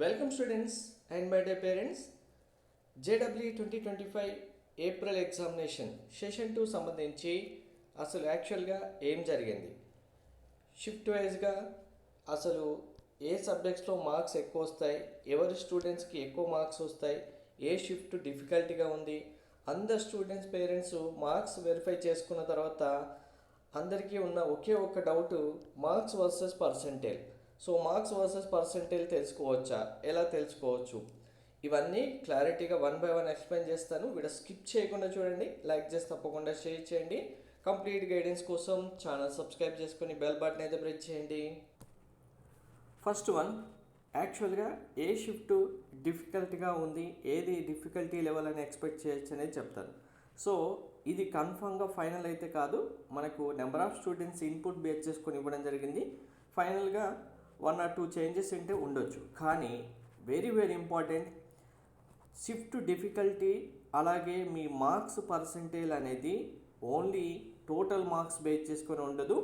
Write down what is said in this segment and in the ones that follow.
Welcome students and my dear parents JW twenty twenty five April examination session two సంబంధించి అసలు యాక్చువల్గా ఏం జరిగింది? షిఫ్ట్ వైజ్గా అసలు ఏ సబ్జెక్ట్స్లో మార్క్స్ ఎక్కువ వస్తాయి? ఎవరి స్టూడెంట్స్కి ఎక్కువ మార్క్స్ వస్తాయి? ఏ షిఫ్ట్ డిఫికల్టీగా ఉంది? అందరు స్టూడెంట్స్ పేరెంట్స్ మార్క్స్ వెరిఫై చేసుకున్న తర్వాత అందరికీ ఉన్న ఒకే ఒక doubt marks versus percentage so marks versus percentage తెలుసుకోవచ్చా? ఎలా తెలుసుకోవచ్చు? ఇవన్నీ క్లారిటీగా వన్ బై వన్ ఎక్స్ప్లెయిన్ చేస్తాను. వీడియో స్కిప్ చేయకుండా చూడండి. లైక్ చేసి తప్పకుండా షేర్ చేయండి. కంప్లీట్ గైడెన్స్ కోసం ఛానల్ సబ్స్క్రైబ్ చేసుకొని బెల్ బటన్ అయితే ప్రెస్ చేయండి. ఫస్ట్ వన్ యాక్చువల్గా ఏ షిఫ్ట్ డిఫికల్ట్గా ఉంది? ఏది డిఫికల్టీ లెవెల్ అని ఎక్స్పెక్ట్ చేయొచ్చు అనేది చెప్తాను. సో ఇది కన్ఫామ్గా ఫైనల్ అయితే కాదు. మనకు number of students input base చేసుకొని ఇవ్వడం జరిగింది. ఫైనల్గా వన్ ఆర్ టూ చేంజెస్ ఉంటే ఉండొచ్చు. కానీ very very important shift difficulty అలాగే మీ మార్క్స్ పర్సంటేజ్ అనేది ఓన్లీ టోటల్ మార్క్స్ బేస్ చేసుకొని ఉండదు.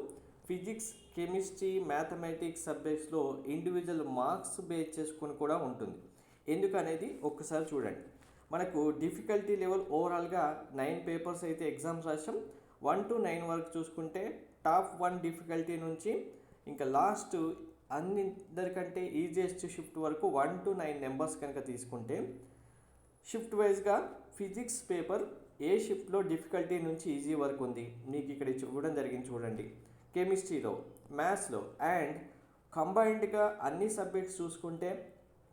ఫిజిక్స్ కెమిస్ట్రీ మ్యాథమెటిక్స్ సబ్జెక్ట్స్లో ఇండివిజువల్ మార్క్స్ బేస్ చేసుకొని కూడా ఉంటుంది. ఎందుకనేది ఒక్కసారి చూడండి. మనకు డిఫికల్టీ లెవెల్ ఓవరాల్గా నైన్ పేపర్స్ అయితే ఎగ్జామ్స్ రాసాం వన్ టు నైన్ వరకు చూసుకుంటే టాప్ వన్ డిఫికల్టీ నుంచి ఇంకా లాస్ట్ అందరికంటే ఈజియెస్ట్ షిఫ్ట్ వరకు వన్ టు నైన్ నెంబర్స్ కనుక తీసుకుంటే షిఫ్ట్ వైజ్గా ఫిజిక్స్ పేపర్ ఏ షిఫ్ట్లో డిఫికల్టీ నుంచి ఈజీ వరకు ఉంది? మీకు ఇక్కడ చూడడం జరిగింది చూడండి. కెమిస్ట్రీలో మ్యాథ్స్లో అండ్ కంబైన్డ్గా అన్ని సబ్జెక్ట్స్ చూసుకుంటే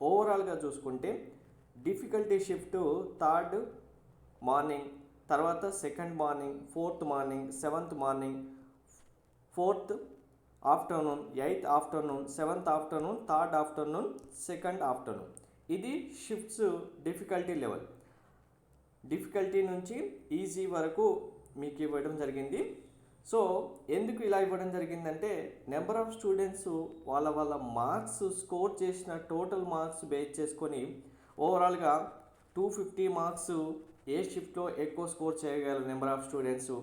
ఓవరాల్గా చూసుకుంటే డిఫికల్టీ షిఫ్ట్ థర్డ్ మార్నింగ్ తర్వాత second morning fourth morning seventh morning fourth afternoon eighth afternoon seventh afternoon third afternoon second afternoon. ఇది షిఫ్ట్స్ డిఫికల్టీ లెవెల్. డిఫికల్టీ నుంచి ఈజీ వరకు మీకు ఇవ్వడం జరిగింది. సో ఎందుకు ఇలా ఇవ్వడం జరిగిందంటే నెంబర్ ఆఫ్ స్టూడెంట్స్ వాళ్ళ వాళ్ళ మార్క్స్ స్కోర్ చేసిన టోటల్ మార్క్స్ బేస్ చేసుకొని ఓవరాల్గా టూ ఫిఫ్టీ మార్క్స్ ఏ షిఫ్ట్లో ఎక్కువ స్కోర్ చేయగలరు number of students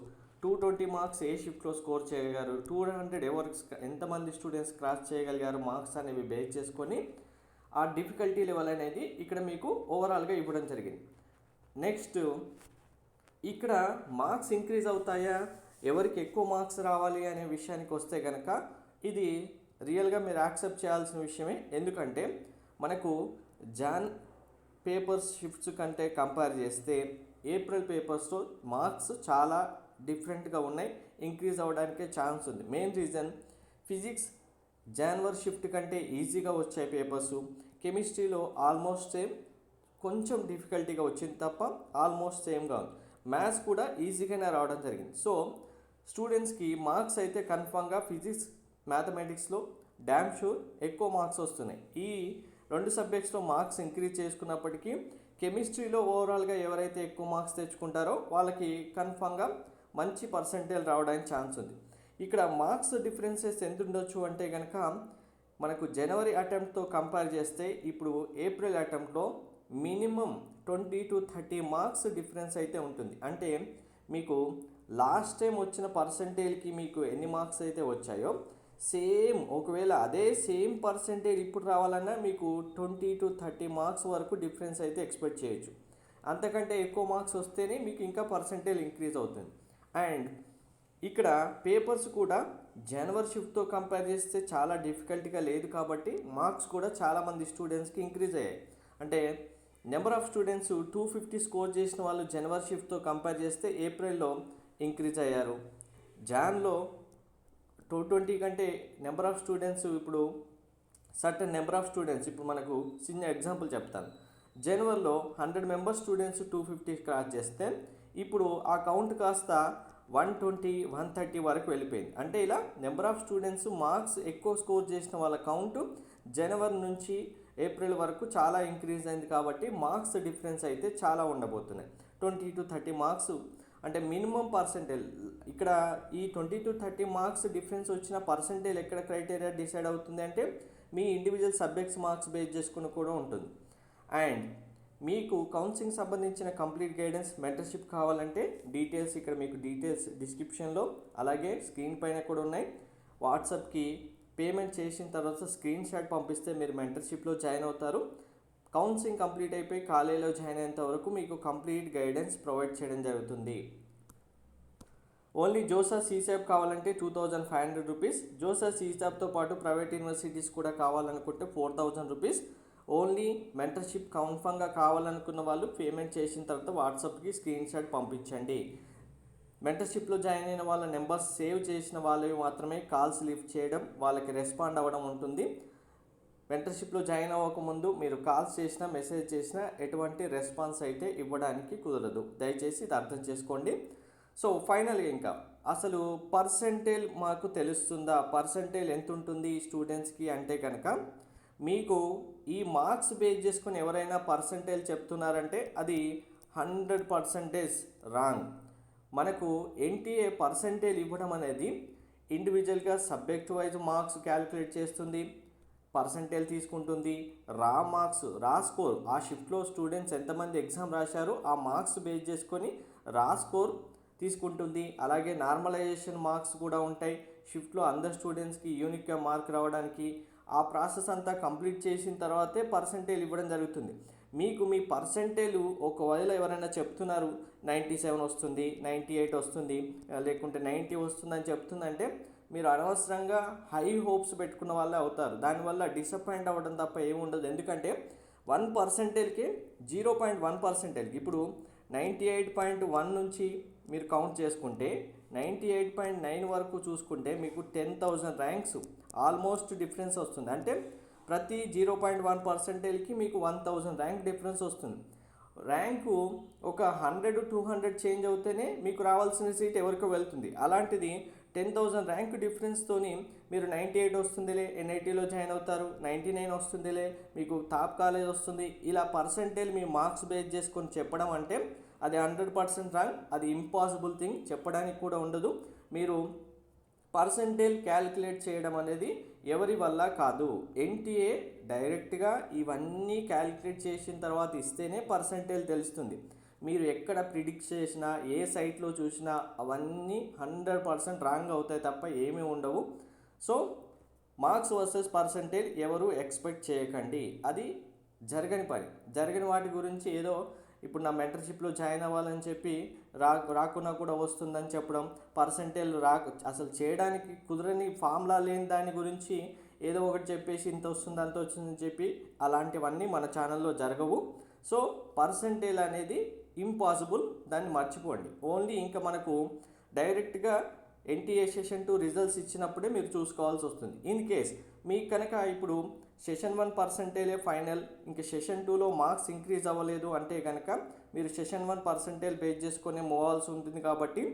two twenty marks ఏ షిఫ్ట్లో స్కోర్ చేయగలిగారు? టూ హండ్రెడ్ ఎవరు ఎంతమంది స్టూడెంట్స్ క్రాస్ చేయగలిగారు? మార్క్స్ అనేవి బేస్ చేసుకొని ఆ డిఫికల్టీ లెవెల్ అనేది ఇక్కడ మీకు ఓవరాల్గా ఇవ్వడం జరిగింది. నెక్స్ట్ ఇక్కడ మార్క్స్ ఇంక్రీజ్ అవుతాయా? ఎవరికి ఎక్కువ మార్క్స్ రావాలి అనే విషయానికి వస్తే కనుక ఇది రియల్గా మీరు యాక్సెప్ట్ చేయాల్సిన విషయమే. ఎందుకంటే మనకు జాన్ పేపర్స్ షిఫ్ట్స్ కంటే కంపేర్ చేస్తే ఏప్రిల్ పేపర్స్తో మార్క్స్ చాలా డిఫరెంట్గా ఉన్నాయి ఇంక్రీజ్ అవ్వడానికే ఛాన్స్ ఉంది. Main reason physics January shift కంటే ఈజీగా వచ్చాయి పేపర్స్. కెమిస్ట్రీలో ఆల్మోస్ట్ సేమ్ కొంచెం డిఫికల్టీగా వచ్చింది తప్ప ఆల్మోస్ట్ సేమ్గా ఉంది. మ్యాథ్స్ కూడా ఈజీగానే రావడం జరిగింది. సో స్టూడెంట్స్కి మార్క్స్ అయితే కన్ఫామ్గా ఫిజిక్స్ మ్యాథమెటిక్స్లో డ్యామ్ షూర్ ఎక్కువ మార్క్స్ వస్తున్నాయి. ఈ రెండు సబ్జెక్ట్స్లో మార్క్స్ ఇంక్రీజ్ చేసుకున్నప్పటికీ కెమిస్ట్రీలో ఓవరాల్గా ఎవరైతే ఎక్కువ మార్క్స్ తెచ్చుకుంటారో వాళ్ళకి కన్ఫామ్గా మంచి పర్సంటేజ్ రావడానికి ఛాన్స్ ఉంది. ఇక్కడ మార్క్స్ డిఫరెన్సెస్ ఎంత ఉండొచ్చు అంటే కనుక మనకు జనవరి అటెంప్ట్తో కంపేర్ చేస్తే ఇప్పుడు April అటెంప్ట్లో minimum twenty to thirty marks difference అయితే ఉంటుంది. అంటే మీకు లాస్ట్ టైం వచ్చిన పర్సంటేజ్కి మీకు ఎన్ని మార్క్స్ అయితే వచ్చాయో సేమ్ ఒకవేళ అదే సేమ్ పర్సంటేజ్ ఇప్పుడు రావాలన్నా మీకు ట్వంటీ టు థర్టీ మార్క్స్ వరకు డిఫరెన్స్ అయితే ఎక్స్పెక్ట్ చేయొచ్చు. అంతకంటే ఎక్కువ మార్క్స్ వస్తేనే మీకు ఇంకా పర్సంటేజ్ ఇంక్రీజ్ అవుతుంది. అండ్ ఇక్కడ పేపర్స్ కూడా జనవరి షిఫ్ట్తో కంపేర్ చేస్తే చాలా డిఫికల్ట్గా లేదు కాబట్టి మార్క్స్ కూడా చాలామంది స్టూడెంట్స్కి ఇంక్రీజ్ అయ్యాయి. అంటే number of students two fifty score చేసిన వాళ్ళు జనవరి షిఫ్ట్తో కంపేర్ చేస్తే ఏప్రిల్లో ఇంక్రీజ్ అయ్యారు. జాన్లో టూ ట్వంటీ కంటే నెంబర్ ఆఫ్ స్టూడెంట్స్ ఇప్పుడు సర్టన్ నెంబర్ ఆఫ్ స్టూడెంట్స్. ఇప్పుడు మనకు చిన్న ఎగ్జాంపుల్ చెప్తాను. జనవరిలో hundred members students two fifty cross చేస్తే ఇప్పుడు ఆ కౌంట్ కాస్త వన్ ట్వంటీ వన్ థర్టీ వరకు వెళ్ళిపోయింది. అంటే ఇలా నెంబర్ ఆఫ్ స్టూడెంట్స్ మార్క్స్ ఎక్కువ స్కోర్ చేసిన వాళ్ళ కౌంట్ జనవరి నుంచి ఏప్రిల్ వరకు చాలా ఇంక్రీజ్ అయింది కాబట్టి మార్క్స్ డిఫరెన్స్ అయితే చాలా ఉండబోతున్నాయి. ట్వంటీ టు థర్టీ మార్క్స్ అంటే మినిమం పర్సంటేజ్. ఇక్కడ ఈ twenty to thirty marks difference వచ్చిన పర్సంటేజ్ ఎక్కడ క్రైటీరియా డిసైడ్ అవుతుంది అంటే మీ ఇండివిజువల్ సబ్జెక్ట్స్ మార్క్స్ బేస్ చేసుకుని కూడా ఉంటుంది. అండ్ మీకు కౌన్సిలింగ్ సంబంధించిన కంప్లీట్ గైడెన్స్ మెంటర్షిప్ కావాలంటే డీటెయిల్స్ ఇక్కడ మీకు డీటెయిల్స్ డిస్క్రిప్షన్లో అలాగే స్క్రీన్ పైన కూడా ఉన్నాయి. వాట్సాప్కి పేమెంట్ చేసిన తర్వాత స్క్రీన్ షాట్ పంపిస్తే మీరు మెంటర్షిప్లో జాయిన్ అవుతారు. కౌన్సిలింగ్ కంప్లీట్ అయిపోయి కాలేజీలో జాయిన్ అయ్యేంత వరకు మీకు కంప్లీట్ గైడెన్స్ ప్రొవైడ్ చేయడం జరుగుతుంది. ఓన్లీ జోసా సీసాప్ కావాలంటే two thousand five hundred rupees. JoSAA సీసాప్తో పాటు ప్రైవేట్ యూనివర్సిటీస్ కూడా కావాలనుకుంటే four thousand rupees. Only mentorship కన్ఫర్మ్గా కావాలనుకున్న వాళ్ళు పేమెంట్ చేసిన తర్వాత వాట్సాప్కి స్క్రీన్ షాట్ పంపించండి. మెంటర్షిప్లో జాయిన్ అయిన వాళ్ళ నెంబర్స్ సేవ్ చేసిన వాళ్ళవి మాత్రమే కాల్స్ లిఫ్ట్ చేయడం వాళ్ళకి రెస్పాండ్ అవ్వడం ఉంటుంది. మెంటర్షిప్లో జాయిన్ అవ్వకముందు మీరు కాల్స్ చేసినా మెసేజ్ చేసినా ఎటువంటి రెస్పాన్స్ అయితే ఇవ్వడానికి కుదరదు. దయచేసి ఇది అర్థం చేసుకోండి. సో ఫైనల్గా ఇంకా అసలు పర్సంటేజ్ మాకు తెలుస్తుందా? పర్సంటేజ్ ఎంత ఉంటుంది స్టూడెంట్స్కి అంటే కనుక మీకు ఈ మార్క్స్ బేస్ చేసుకుని ఎవరైనా పర్సంటేజ్ చెప్తున్నారంటే అది హండ్రెడ్ పర్సంటేజ్ రాంగ్. మనకు ఎన్టీఏ పర్సంటేజ్ ఇవ్వడం అనేది ఇండివిజువల్గా సబ్జెక్ట్ వైజ్ మార్క్స్ క్యాలిక్యులేట్ చేస్తుంది పర్సంటేజ్ తీసుకుంటుంది రా మార్క్స్ రా స్కోర్. ఆ షిఫ్ట్లో స్టూడెంట్స్ ఎంతమంది ఎగ్జామ్ రాశారో ఆ మార్క్స్ బేస్ చేసుకొని రా స్కోర్ తీసుకుంటుంది. అలాగే నార్మలైజేషన్ మార్క్స్ కూడా ఉంటాయి. షిఫ్ట్లో అందరు స్టూడెంట్స్కి యూనిక్గా మార్క్ రావడానికి ఆ ప్రాసెస్ అంతా కంప్లీట్ చేసిన తర్వాతే పర్సంటేజ్ ఇవ్వడం జరుగుతుంది. మీకు మీ పర్సంటేజ్ ఒకవేళ ఎవరైనా చెప్తున్నారు నైంటీ సెవెన్ వస్తుంది నైంటీ ఎయిట్ వస్తుంది లేకుంటే నైంటీ వస్తుందని చెప్తుందంటే మీరు అనవసరంగా హై హోప్స్ పెట్టుకున్న వాళ్ళే అవుతారు. దానివల్ల డిసప్పాయింట్ అవ్వడం తప్ప ఏముండదు ఎందుకంటే వన్ పర్సెంటేజ్కి జీరో పాయింట్ వన్ పర్సెంటేజ్కి ఇప్పుడు నైంటీ ఎయిట్ పాయింట్ వన్ నుంచి మీరు కౌంట్ చేసుకుంటే నైంటీ ఎయిట్ పాయింట్ నైన్ వరకు చూసుకుంటే మీకు ten thousand ranks almost difference వస్తుంది. అంటే ప్రతి జీరో పాయింట్ వన్ పర్సెంటేజ్కి మీకు వన్ థౌజండ్ ర్యాంక్ డిఫరెన్స్ వస్తుంది. ర్యాంకు ఒక హండ్రెడ్ టూ హండ్రెడ్ చేంజ్ అవుతేనే మీకు రావాల్సిన సీట్ ఎవరికో వెళ్తుంది. అలాంటిది టెన్ థౌజండ్ ర్యాంక్ డిఫరెన్స్తోని మీరు నైంటీ ఎయిట్ వస్తుందిలే ఎన్ఐటీలో జాయిన్ అవుతారు నైంటీ నైన్ వస్తుందిలే మీకు టాప్ కాలేజ్ వస్తుంది. ఇలా పర్సంటేజ్ మీ మార్క్స్ బేస్ చేసుకొని చెప్పడం అంటే అది హండ్రెడ్ పర్సెంట్ రాంగ్ అది ఇంపాసిబుల్ థింగ్ చెప్పడానికి కూడా ఉండదు. మీరు పర్సంటేజ్ క్యాలిక్యులేట్ చేయడం అనేది ఎవరి వల్ల కాదు. ఎన్టీఏ డైరెక్ట్గా ఇవన్నీ క్యాలిక్యులేట్ చేసిన తర్వాత ఇస్తేనే పర్సంటేజ్ తెలుస్తుంది. మీరు ఎక్కడ ప్రిడిక్ట్ చేసినా ఏ సైట్లో చూసినా అవన్నీ హండ్రెడ్ పర్సెంట్ రాంగ్ అవుతాయి తప్ప ఏమీ ఉండవు. సో మార్క్స్ వర్సెస్ పర్సంటేజ్ ఎవరు ఎక్స్పెక్ట్ చేయకండి. అది జరగని పని. జరగని వాటి గురించి ఏదో ఇప్పుడు నా మెంటర్షిప్లో జాయిన్ అవ్వాలని చెప్పి రా రాకున్నా కూడా వస్తుందని చెప్పడం పర్సంటేజ్ రా అసలు చేయడానికి కుదరని ఫామ్లా లేని దాని గురించి ఏదో ఒకటి చెప్పేసి ఇంత వస్తుంది అంత వచ్చిందని చెప్పి అలాంటివన్నీ మన ఛానల్లో జరగవు. సో పర్సంటేజ్ అనేది ఇంపాసిబుల్ దాన్ని మర్చిపోండి. ఓన్లీ ఇంకా మనకు డైరెక్ట్గా ఎన్టీఏ సెషన్ టూ రిజల్ట్స్ ఇచ్చినప్పుడే మీరు చూసుకోవాల్సి వస్తుంది. ఇన్ కేస్ మీకు కనుక ఇప్పుడు సెషన్ వన్ పర్సంటేజే ఫైనల్ ఇంకా సెషన్ టూలో మార్క్స్ ఇంక్రీజ్ అవ్వలేదు అంటే కనుక మీరు సెషన్ వన్ పర్సంటేజ్ బేస్ చేసుకొని మోవాల్సి ఉంటుంది కాబట్టి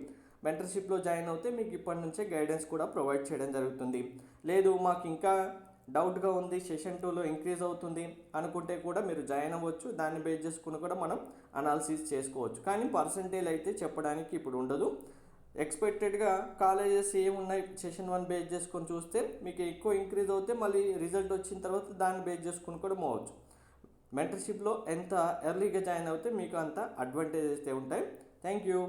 మెంటర్షిప్లో జాయిన్ అవుతే మీకు ఇప్పటి నుంచే గైడెన్స్ కూడా ప్రొవైడ్ చేయడం జరుగుతుంది. లేదు మాకు ఇంకా డౌట్గా ఉంది సెషన్ టూలో ఇంక్రీజ్ అవుతుంది అనుకుంటే కూడా మీరు జాయిన్ అవ్వచ్చు. దాన్ని బేస్ చేసుకుని కూడా మనం అనాలిసిస్ చేసుకోవచ్చు. కానీ పర్సంటేజ్ అయితే చెప్పడానికి ఇప్పుడు ఉండదు. ఎక్స్పెక్టెడ్గా కాలేజెస్ ఏమున్నాయి సెషన్ వన్ బేస్ చేసుకొని చూస్తే మీకు ఎక్కువ ఇంక్రీజ్ అవుతే మళ్ళీ రిజల్ట్ వచ్చిన తర్వాత దాన్ని బేస్ చేసుకుని కూడా మోవచ్చు మెంటర్షిప్లో ఎంత ఎర్లీగా జాయిన్ అవుతే మీకు అంత అడ్వాంటేజెస్ ఉంటాయి. Thank you.